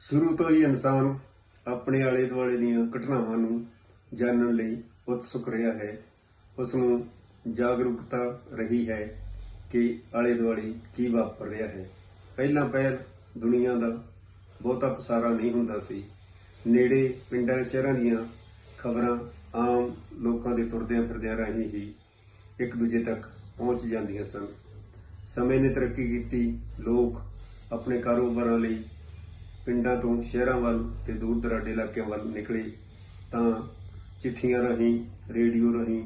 ਸ਼ੁਰੂ ਤੋਂ ਹੀ ਇਨਸਾਨ ਆਪਣੇ ਆਲੇ ਦੁਆਲੇ ਦੀਆਂ ਘਟਨਾਵਾਂ ਨੂੰ ਜਾਣਨ ਲਈ ਉਤਸੁਕ ਰਿਹਾ ਹੈ। ਉਸ ਨੂੰ ਜਾਗਰੂਕਤਾ ਰਹੀ ਹੈ ਕਿ ਆਲੇ ਦੁਆਲੇ ਕੀ ਵਾਪਰ ਰਿਹਾ ਹੈ। ਪਹਿਲਾਂ ਪਹਿਲ ਦੁਨੀਆ ਦਾ ਬਹੁਤਾ ਪਸਾਰਾ ਨਹੀਂ ਹੁੰਦਾ ਸੀ। ਨੇੜੇ ਪਿੰਡਾਂ, ਸ਼ਹਿਰਾਂ ਦੀਆਂ ਖਬਰਾਂ ਆਮ ਲੋਕਾਂ ਦੇ ਤੁਰਦਿਆਂ ਫਿਰਦਿਆਂ ਰਾਹੀਂ ਹੀ ਇੱਕ ਦੂਜੇ ਤੱਕ ਪਹੁੰਚ ਜਾਂਦੀਆਂ ਸਨ। ਸਮੇਂ ਨੇ ਤਰੱਕੀ ਕੀਤੀ। ਲੋਕ ਆਪਣੇ ਕਾਰੋਬਾਰਾਂ ਲਈ ਪਿੰਡਾਂ ਤੋਂ, ਸ਼ਹਿਰਾਂ ਵੱਲ ਤੇ ਦੂਰ ਦਰਾਡੇ ਇਲਾਕਿਆਂ ਵੱਲ ਨਿਕਲੇ ਤਾਂ ਚਿੱਠੀਆਂ ਰਾਹੀਂ, ਰੇਡੀਓ ਰਾਹੀਂ,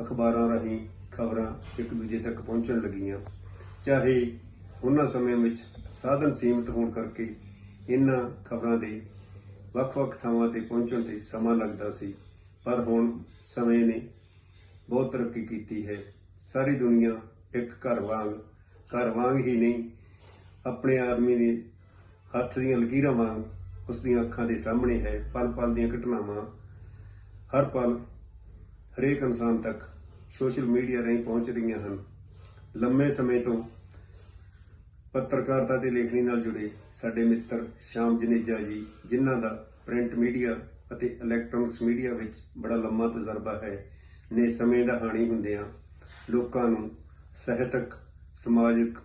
ਅਖਬਾਰਾਂ ਰਾਹੀਂ ਖਬਰਾਂ ਇੱਕ ਦੂਜੇ ਤੱਕ ਪਹੁੰਚਣ ਲੱਗੀਆਂ। ਚਾਹੇ ਉਹਨਾਂ ਸਮਿਆਂ ਵਿੱਚ ਸਾਧਨ ਸੀਮਿਤ ਹੋਣ ਕਰਕੇ ਇਹਨਾਂ ਖਬਰਾਂ ਦੇ ਵੱਖ-ਵੱਖ ਥਾਵਾਂ ਤੇ ਪਹੁੰਚਣ ਤੇ ਸਮਾਂ ਲੱਗਦਾ ਸੀ, ਪਰ ਹੁਣ ਸਮੇਂ ਨੇ ਬਹੁਤ ਤਰੱਕੀ ਕੀਤੀ ਹੈ। ਸਾਰੀ ਦੁਨੀਆ ਇੱਕ ਘਰ ਵਾਂਗ ਘਰ ਵਾਂਗ ਹੀ ਨਹੀਂ, ਆਪਣੇ ਆਦਮੀ ਨੇ ਹੱਥ ਦੀਆਂ ਲਕੀਰਾਂ ਵਾਂਗ ਉਸ ਦੀਆਂ ਅੱਖਾਂ ਦੇ ਸਾਹਮਣੇ ਹੈ, ਪਲ ਪਲ ਦੀਆਂ ਘਟਨਾਵਾਂ, ਹਰ ਪਲ ਹਰੇਕ ਇਨਸਾਨ ਤੱਕ ਸੋਸ਼ਲ ਮੀਡੀਆ ਰਾਹੀਂ ਪਹੁੰਚ ਰਹੀਆਂ ਹਨ। ਲੰਮੇ ਸਮੇਂ ਤੋਂ ਪੱਤਰਕਾਰਤਾ ਤੇ ਲੇਖਣੀ ਨਾਲ ਜੁੜੇ ਸਾਡੇ ਮਿੱਤਰ ਸ਼ਾਮ ਜਨੇਜਾ ਜੀ, ਜਿਨ੍ਹਾਂ ਦਾ ਪ੍ਰਿੰਟ ਮੀਡੀਆ ਅਤੇ ਇਲੈਕਟ੍ਰੋਨਿਕਸ ਮੀਡੀਆ ਵਿੱਚ ਬੜਾ ਲੰਮਾ ਤਜਰਬਾ ਹੈ, ਨੇ ਸਮੇਂ ਦਾ ਹਾਣੀ ਹੁੰਦਿਆਂ ਲੋਕਾਂ ਨੂੰ ਸਾਹਿਤਕ, ਸਮਾਜਿਕ,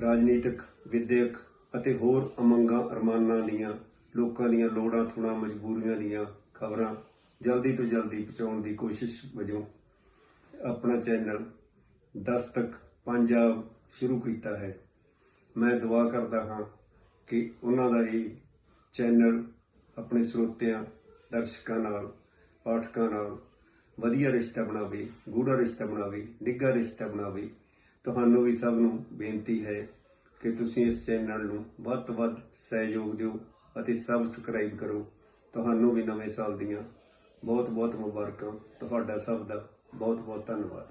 ਰਾਜਨੀਤਿਕ, ਵਿਦਿਅਕ ਅਤੇ ਹੋਰ ਅਮੰਗਾਂ ਅਰਮਾਨਾਂ ਦੀਆਂ, ਲੋਕਾਂ ਦੀਆਂ ਲੋੜਾਂ ਥੁਣਾ ਮਜਬੂਰੀਆਂ ਦੀਆਂ ਖਬਰਾਂ ਜਲਦੀ ਤੋਂ ਜਲਦੀ ਪਹੁੰਚਾਉਣ ਦੀ ਕੋਸ਼ਿਸ਼ ਵਜੋਂ ਆਪਣਾ ਚੈਨਲ ਦਸਤਕ ਪੰਜਾਬ ਸ਼ੁਰੂ ਕੀਤਾ ਹੈ। ਮੈਂ ਦੁਆ ਕਰਦਾ ਹਾਂ ਕਿ ਉਹਨਾਂ ਦਾ ਇਹ ਚੈਨਲ ਆਪਣੇ ਸਰੋਤਿਆਂ, ਦਰਸ਼ਕਾਂ ਨਾਲ, ਪਾਠਕਾਂ ਨਾਲ ਵਧੀਆ ਰਿਸ਼ਤਾ ਬਣਾਵੇ ਗੂੜਾ ਰਿਸ਼ਤਾ ਬਣਾਵੇ, ਨਿੱਘਾ ਰਿਸ਼ਤਾ ਬਣਾਵੇ। ਤੁਹਾਨੂੰ ਵੀ ਸਭ ਨੂੰ ਬੇਨਤੀ ਹੈ ਕਿ ਤੁਸੀਂ ਇਸ ਚੈਨਲ ਨੂੰ ਵੱਧ ਤੋਂ ਵੱਧ ਸਹਿਯੋਗ ਦਿਓ ਅਤੇ ਸਬਸਕ੍ਰਾਈਬ ਕਰੋ। ਤੁਹਾਨੂੰ ਵੀ ਨਵੇਂ ਸਾਲ ਦੀਆਂ ਬਹੁਤ ਬਹੁਤ ਮੁਬਾਰਕਾਂ। ਤੁਹਾਡਾ ਸਭ ਦਾ ਬਹੁਤ ਬਹੁਤ ਧੰਨਵਾਦ।